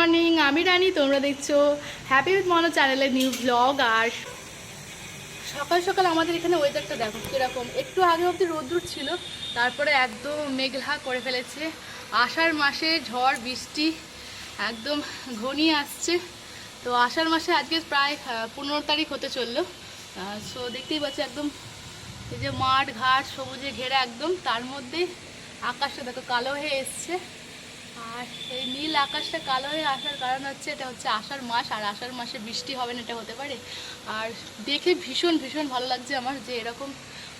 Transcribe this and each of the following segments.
Morning, আমি রানি, তোমরা দেখছ হ্যাপি উইথ মনো চ্যানেলের নিউ ব্লগ আর সকাল সকাল আমাদের এখানে ওয়েদারটা দেখো কীরকম। একটু আগে অবধি রোদ্দুর ছিল, তারপরে একদম মেঘলা করে ফেলেছে। আষাঢ় মাসে ঝড়, বৃষ্টি, একদম ঘনিয়ে আসছে। তো আষাঢ় মাসে আজকে প্রায় পনেরো তারিখ হতে চলল। সো দেখতেই পাচ্ছি একদম এই যে মাঠ, ঘাট, সবুজে ঘেরা একদম। তার মধ্যে আকাশটা দেখো কালো হয়ে এসছে। আর এই নীল আকাশটা কালো হয়ে আসার কারণ হচ্ছে এটা হচ্ছে আষাঢ় মাস, আর আষাঢ় মাসে বৃষ্টি হবে না এটা হতে পারে। আর দেখে ভীষণ ভীষণ ভালো লাগছে আমার যে এরকম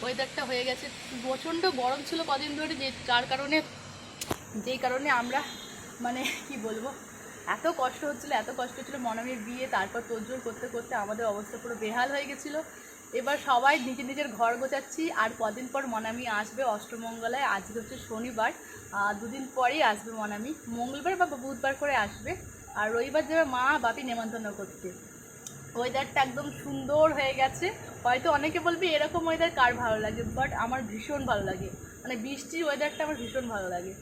ওয়েদারটা হয়ে গেছে। প্রচণ্ড গরম ছিল কদিন ধরে যে যার কারণে, যেই কারণে আমরা মানে কি বলব, এত কষ্ট হচ্ছিল, এত কষ্ট হচ্ছিল মনামির বিয়ে, তারপর তোড়জোড় করতে করতে আমাদের অবস্থা পুরো বেহাল হয়ে গেছিল। এবার সবাই নিজের নিজের ঘর গোছাচ্ছি। আর কদিন পর মনামি আসবে অষ্টমঙ্গলায়। আজকে হচ্ছে শনিবার। দুদিন পরেই আসবে মনামি। মঙ্গলবার বা বুধবার করে আসবে। আর রবিবার যাবে মা, বাপি নেমন্তন্ন করতে। ওয়েদারটা একদম সুন্দর হয়ে গেছে। হয়তো অনেকে বলবে এরকম ওয়েদার কার ভালো লাগে? বাট আমার ভীষণ ভালো লাগে। মানে বৃষ্টির ওয়েদারটা আমার ভীষণ ভালো লাগে।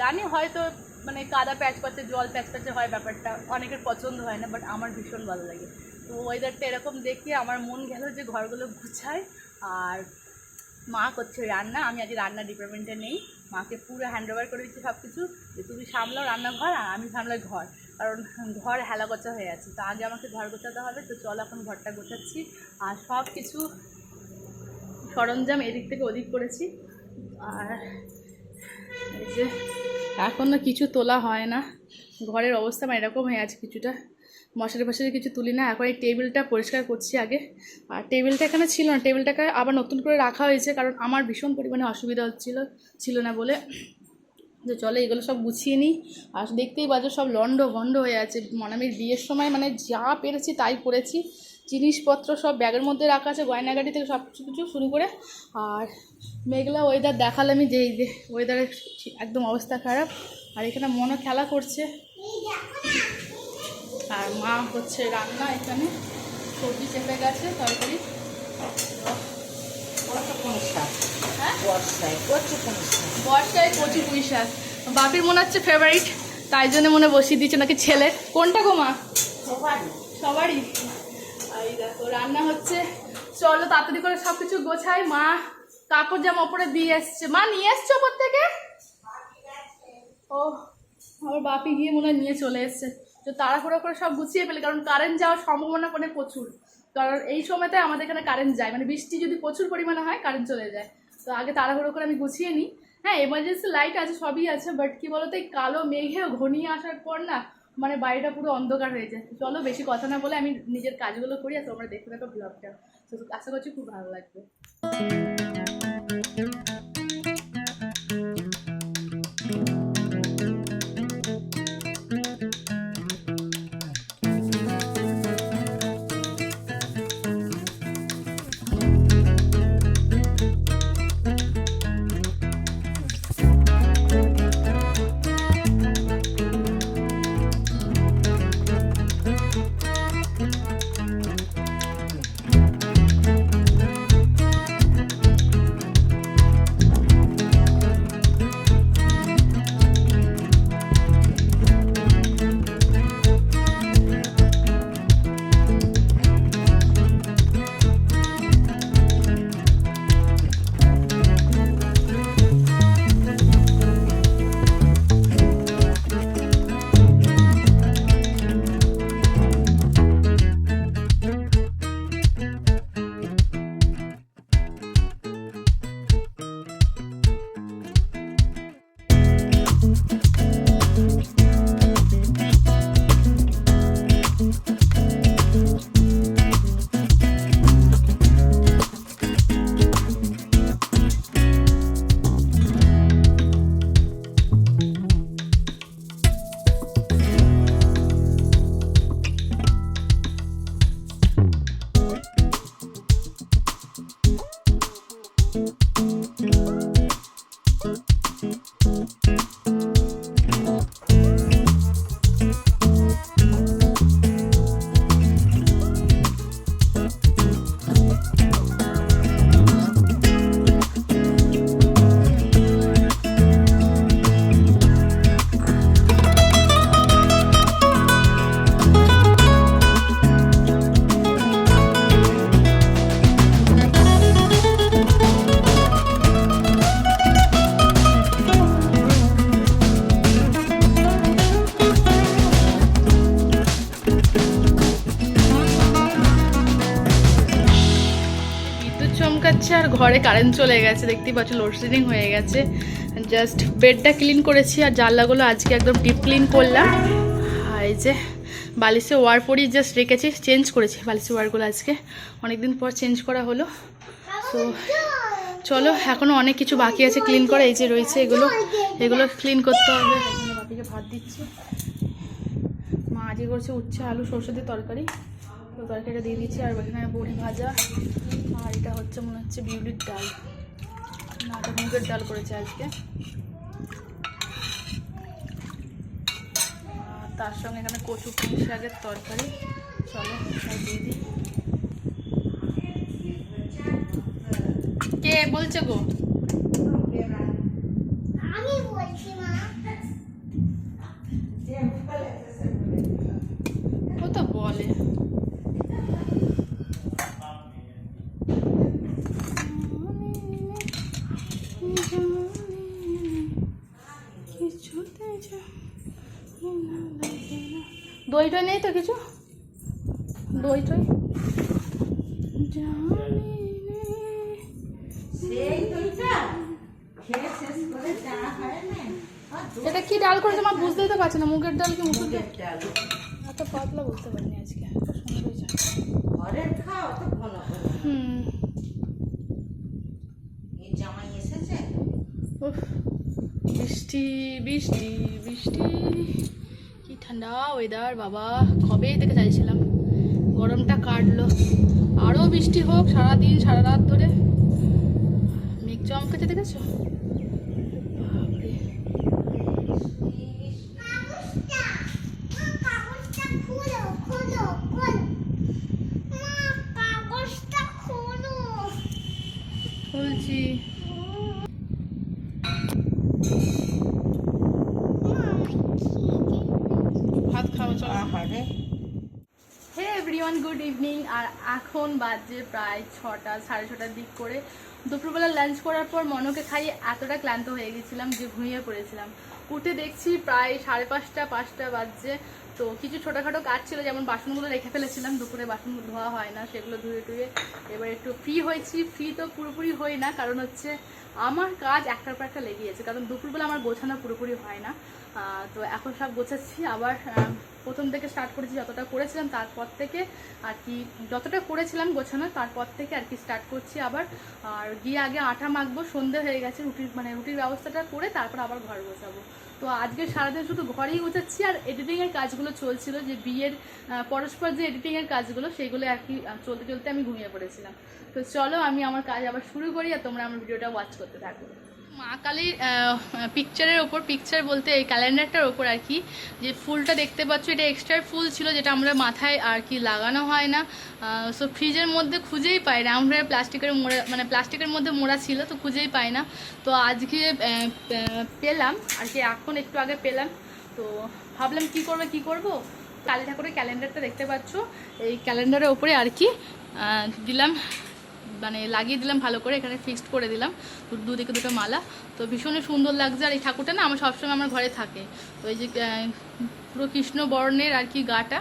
জানি হয়তো মানে কাদা প্যাচ প্যাচে জল প্যাচ প্যাচে হয় ব্যাপারটা, অনেকের পছন্দ হয় না বাট আমার ভীষণ ভালো লাগে। তো ওয়েদারটা এরকম দেখে আমার মন গেল যে ঘরগুলো গুছায় আর মা করছে রান্না, আমি আজ রান্না ডিপার্টমেন্টে নেই, মাকে পুরো হ্যান্ড ওভার করে দিচ্ছি সব কিছু যে তুমি সামলাও রান্নাঘর, আর আমি সামলাই ঘর, কারণ ঘর হেলা গোছা হয়ে আছে, তো আগে আমাকে ঘর গোছাতে হবে, তো চল এখন ঘরটা গোছাচ্ছি, আর সব কিছু সরঞ্জাম এদিক থেকে ওদিক করেছি, আর যে এখনও কিছু তোলা হয় না। ঘরের অবস্থা আমার এরকম হয়ে আছে কিছুটা। মশারি ফশারি কিছু তুলি না। এখন এই টেবিলটা পরিষ্কার করছি আগে। আর টেবিলটা এখানে ছিল না। টেবিলটাকে আবার নতুন করে রাখা হয়েছে কারণ আমার ভীষণ পরিমাণে অসুবিধা হচ্ছিল, ছিল না বলে। যে চলে এগুলো সব গুছিয়ে নিই। আর দেখতেই পাচ্ছ সব লন্ড ভন্ড হয়ে আছে। মনামির বিয়ের সময় মানে যা পেরেছি তাই করেছি। জিনিসপত্র সব ব্যাগের মধ্যে রাখা আছে গয়নাগাড়ি থেকে সব কিছু কিছু শুরু করে। আর মেঘলা ওয়েদার দেখালামই যে এই যে ওয়েদারের একদম অবস্থা খারাপ। আর এখানে মনও খেলা করছে। আর মা হচ্ছে রান্না এখানে। সবজি চেপে গেছে তরকারি। হ্যাঁ? বর্ষায় কচি পুঁই শাক। বাপির মনে হচ্ছে ফেভারিট তাই জন্য মনে বসিয়ে দিচ্ছে নাকি ছেলে। কোনটা গো মা? সবারই। সবারই। দেখো, রান্না হচ্ছে। চলো তাড়াতাড়ি করে সব কিছু গোছাই। মা, কাপড় জামা ওপরে দিয়ে এসছে। মা, নিয়ে এসছো ওপর থেকে? ও, আমার বাপি গিয়ে মনে নিয়ে চলে এসছে। তো তাড়াহুড়ো করে সব গুছিয়ে ফেলে, কারণ কারেন্ট যাওয়ার সম্ভাবনা মানে প্রচুর। কারণ এই সময়তে আমাদের এখানে কারেন্ট যায়। মানে বৃষ্টি যদি প্রচুর পরিমাণে হয় কারেন্ট চলে যায়। তো আগে তাড়াহুড়ো করে আমি গুছিয়ে নিই। হ্যাঁ এমার্জেন্সি লাইট আছে, সবই আছে বাট কি বলতো, এই কালো মেঘে ঘনিয়ে আসার পর না মানে বাড়িটা পুরো অন্ধকার হয়ে যায়। চলো বেশি কথা না বলে আমি নিজের কাজগুলো করি আর তোমরা দেখতে থাকো ব্লগটা তো আশা করছি খুব ভালো লাগবে। আর ঘরে কারেন্ট চলে গেছে, দেখতেই পাচ্ছ লোডশেডিং হয়ে গেছে। জাস্ট বেডটা ক্লিন করেছি আর জানলাগুলো আজকে একদম ডিপ ক্লিন করলাম। এই যে বালিশে ওয়ার পরই জাস্ট রেখেছি চেঞ্জ করেছি বালিশে ওয়ারগুলো আজকে। অনেকদিন পর চেঞ্জ করা হলো। তো চলো এখনও অনেক কিছু বাকি আছে ক্লিন করা, এই যে রয়েছে এগুলো। এগুলো ক্লিন করতে হবে। বাপিকে ভাত দিচ্ছি। মা আজকে করছে উচ্ছে, আলু, সরষে দিয়ে তরকারি। তরকারিটা দিয়ে দিচ্ছি, আর এখানে বড়ি ভাজা, আর এটা হচ্ছে মনে হচ্ছে বিউলির ডাল। না এটা মুগের ডাল করেছে আজকে। তার সঙ্গে এখানে কচু পুঁই শাকের তরকারি। চলো দিয়ে দিই। কে বলছে গো আমি বলছি মা ও তো বলে দই টই নেই তো কিছু? দই টই? এটা কি ডাল করেছে? মা বুঝতেই তো পারছি না। মুগের ডাল কি মুসুর ডাল? এত পাতলা বুঝতে পারিনি আজকে। হুম। এই জামাই এসেছে? উফ, বৃষ্টি বৃষ্টি বৃষ্টি। ঠান্ডা ওয়েদার বাবা কবেই থেকে চাইছিলাম গরমটা কাটলো। আরও বৃষ্টি হোক, সারাদিন, সারা রাত ধরে। মেঘ চমকেছে, দেখেছ বাপরে। কাগজটা মা কাগজটা খুলো খুলো খুলো মা কাগজটা খুলো বলছি ভাত খাওয়া চলো। হে এভরিওয়ান গুড ইভিনিং আর এখন বাজে প্রায় ছটা সাড়ে ছটার দিক করে। দুপুরবেলা লাঞ্চ করার পর মনকে খাইয়ে এতটা ক্লান্ত হয়ে গেছিলাম যে ঘুমিয়ে পড়েছিলাম। উঠে দেখছি প্রায় সাড়ে পাঁচটা পাঁচটা বাজছে। তো কিছু ছোটোখাটো কাজ ছিল যেমন বাসনগুলো রেখে ফেলেছিলাম। দুপুরে বাসনগুলো ধোয়া হয় না সেগুলো ধুয়ে টুয়ে এবার একটু ফ্রি হয়েছি। ফ্রি তো পুরোপুরি হই না কারণ হচ্ছে আমার কাজ একটার পর একটা লেগে গেছে কারণ দুপুরবেলা আমার গোছানো পুরোপুরি হয় না। তো এখন সব গোছাচ্ছি, আবার প্রথম থেকে স্টার্ট করেছি যতটা করেছিলাম, তারপর থেকে আর কি, যতটা করেছিলাম গোছানো, তারপর থেকে আর কি স্টার্ট করছি আবার। আর গিয়ে আগে আটা মাখবো, সন্ধে হয়ে গেছে, রুটির মানে রুটির ব্যবস্থাটা করে তারপর আবার ঘর গোছাবো। তো আজকে সারাদিন শুধু ঘরেই গোছাচ্ছি আর এডিটিংয়ের কাজগুলো চলছিল, যে বিয়ের পরস্পর যে এডিটিংয়ের কাজগুলো সেগুলো একই চলতে চলতে আমি ঘুমিয়ে পড়েছিলাম। তো চলো আমি আমার কাজ আবার শুরু করি আর তোমরা আমার ভিডিওটা ওয়াচ করতে থাকো। মা কালীর পিকচারের ওপর পিকচার বলতে এই ক্যালেন্ডারটার ওপর আর কি, যে ফুলটা দেখতে পাচ্ছ, এটা এক্সট্রা ফুল ছিল যেটা আমরা মাথায় আর কি লাগানো হয় না। সো ফ্রিজের মধ্যে খুঁজেই পাই না। আমরা প্লাস্টিকের মোড়া মানে প্লাস্টিকের মধ্যে মোড়া ছিল, তো খুঁজেই পাই না। তো আজকে পেলাম, আর কি এখন একটু আগে পেলাম। তো ভাবলাম কি করবে, কি করব? কালী ঠাকুরের ক্যালেন্ডারটা দেখতে পাচ্ছ। এই ক্যালেন্ডারের ওপরে আর কি দিলাম। মানে লাগিয়ে দিলাম ভালো করে, এখানে ফিক্সড করে দিলাম। দুদিকে দুটো মালা। তো ভীষণই সুন্দর লাগছে। আর এই ঠাকুরটা না আমার সবসময় আমার ঘরে থাকে। তো এই যে পুরো কৃষ্ণ বর্ণের আর কি গাটা।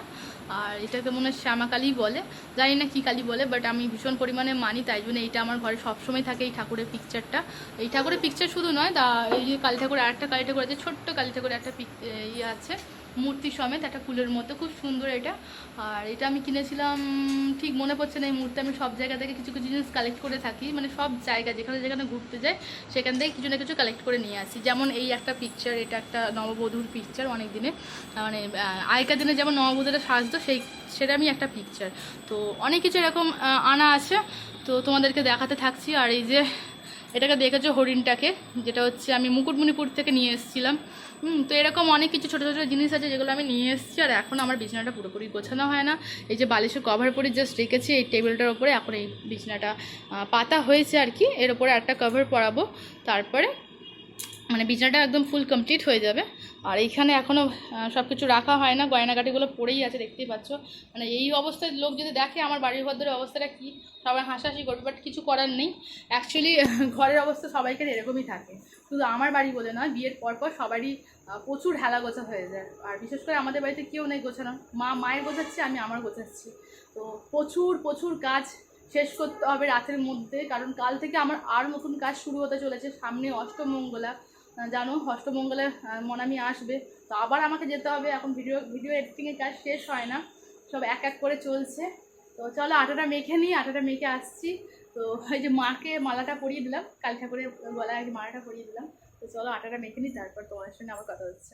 আর এটাকে মনে হয় শ্যামাকালী বলে। জানি না কী কালী বলে বাট আমি ভীষণ পরিমাণে মানি, তাই জন্য এইটা আমার ঘরে সবসময় থাকে এই ঠাকুরের পিকচারটা এই ঠাকুরের পিকচার শুধু নয়, দা এই যে কালী ঠাকুর আরেকটা কালী ঠাকুর আছে, ছোট্ট কালী ঠাকুরের একটা পিক ইয়ে আছে। মূর্তি সমেত, একটা ফুলের মতো, খুব সুন্দর এটা। আর এটা আমি কিনেছিলাম, ঠিক মনে পড়ছে না এই মুহূর্তে, আমি সব জায়গা থেকে কিছু কিছু জিনিস কালেক্ট করে থাকি। মানে সব জায়গা, যেখানে যেখানে ঘুরতে যাই, সেখান থেকে কিছু না কিছু কালেক্ট করে নিয়ে আসি। যেমন এই একটা পিকচার এটা একটা নববধূর পিকচার অনেক দিনে মানে আগেকার দিনে যেমন নববধূরা সাজতো, সেই সেটা আমি একটা পিকচার তো অনেক কিছু এরকম আনা আছে। তো তোমাদেরকে দেখাতে থাকছি। আর এই যে এটাকে দেখেছ হরিণটাকে? যেটা হচ্ছে আমি মুকুটমণিপুর থেকে নিয়ে এসেছিলাম। তো এরকম অনেক কিছু ছোটো ছোটো জিনিস আছে যেগুলো আমি নিয়ে এসেছি, আর এখন আমার বিছানাটা পুরোপুরি গোছানো হয় না। এই যে বালিশের কভার পরে জাস্ট রেখেছি, এই টেবিলটার ওপরে এখন এই বিছানাটা পাতা হয়েছে আর কি। এর ওপরে একটা কভার পরাবো, তারপরে মানে বিছানাটা একদম ফুল কমপ্লিট হয়ে যাবে। আর এইখানে এখনও সব কিছু রাখা হয় না, গয়নাগাটিগুলো পড়েই আছে, দেখতেই পাচ্ছ। মানে এই অবস্থায় লোক যদি দেখে আমার বাড়ির ঘরের অবস্থাটা কি, সবাই হাসাহাসি করবে বাট কিছু করার নেই। অ্যাকচুয়ালি ঘরের অবস্থা সবাইকে এরকমই থাকে। শুধু আমার বাড়ি বলে নয়, বিয়ের পর পর সবারই প্রচুর হেলা গোছা হয়ে যায়। আর বিশেষ করে আমাদের বাড়িতে কেউ নেই গোছানো। মা মায়ের গোছাচ্ছে, আমি আমার গোছাচ্ছি। তো প্রচুর প্রচুর কাজ শেষ করতে হবে রাতের মধ্যে, কারণ কাল থেকে আমার আর নতুন কাজ শুরু হতে চলেছে। সামনে অষ্টমঙ্গলা জানো, অষ্টমঙ্গলে মনামি আসবে। তো আবার আমাকে যেতে হবে, এখন ভিডিও ভিডিও এডিটিংয়ের কাজ শেষ হয় না। সব এক এক করে চলছে। তো চলো, আটাটা মেখে নিই, আটাটা মেখে আসছি। তো ওই যে মাকে মালাটা পরিয়ে দিলাম, কাল ঠাকুরের গলায় আর মালাটা পরিয়ে দিলাম। তো চলো, আটাটা মেখে নিই, তারপর তোমার সঙ্গে আমার কথা হচ্ছে।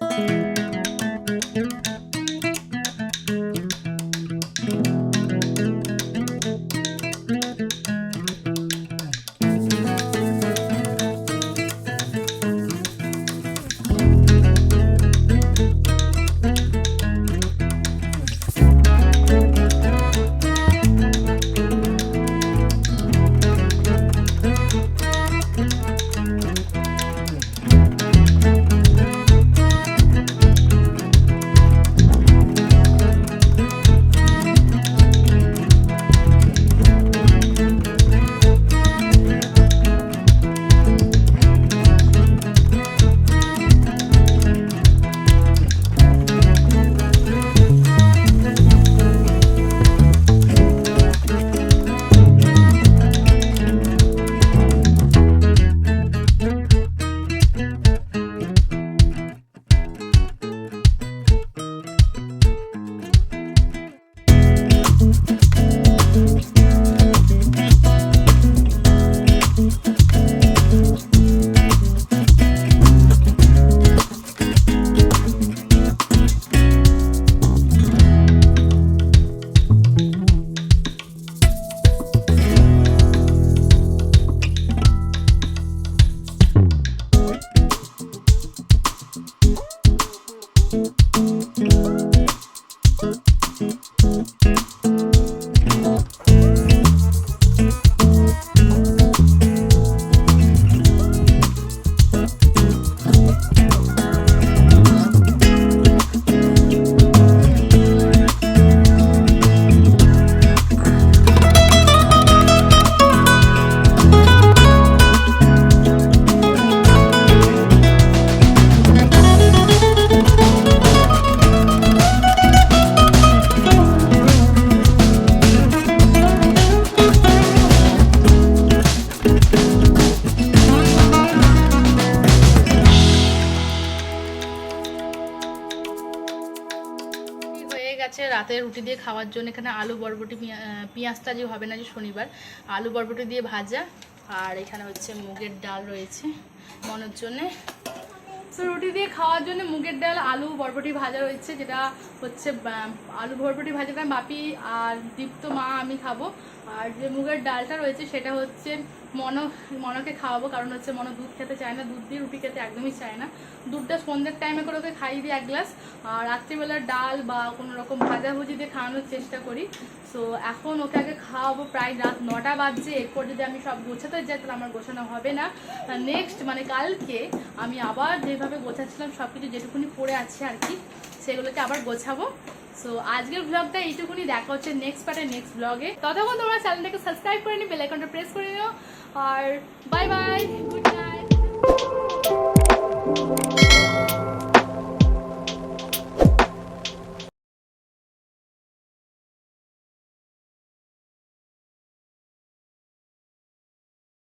রাতে রুটি দিয়ে খাওয়ার জন্য এখানে আলু বরবটি পেঁয়াজটা যে হবে না যে শনিবার, আলু বরবটি দিয়ে ভাজা। আর এখানে হচ্ছে মুগের ডাল রয়েছে মনের জন্যে। তো রুটি দিয়ে খাওয়ার জন্য মুগের ডাল, আলু বরবটি ভাজা রয়েছে যেটা হচ্ছে আলু বরবটি ভাজাটা বাপি আর দীপ্ত মা আমি খাব। আর যে মুগের ডালটা রয়েছে, সেটা হচ্ছে মন মনকে খাওয়াবো, কারণ হচ্ছে মন দুধ খেতে চায় না, দুধ দিয়ে রুটি খেতে একদমই চায় না। দুধটা সন্ধ্যের টাইমে করে ওকে খাইয়ে দিই এক গ্লাস আর রাত্রিবেলা ডাল বা কোনো রকম ভাজাভুজি দিয়ে খাওয়ানোর চেষ্টা করি। সো এখন ওকে আগে খাওয়াবো প্রায় রাত নটা বাজছে, এরপর যদি আমি সব গোছাতে যাই, তাহলে আমার গোছানো হবে না। নেক্সট মানে কালকে আমি আবার যেভাবে গোছাচ্ছিলাম সব কিছু যেটুকুনি পড়ে আছে আর কি, সেগুলোকে আবার গোছাবো। সো আজকের ব্লগটা এইটুকুনি। দেখা হচ্ছে নেক্সট পার্টে নেক্সট ব্লগে ততক্ষণ তোমরা চ্যানেলটাকে সাবস্ক্রাইব করে নিও বেলাইকনটা প্রেস করে নিও। আর বাই বাই গুড নাইট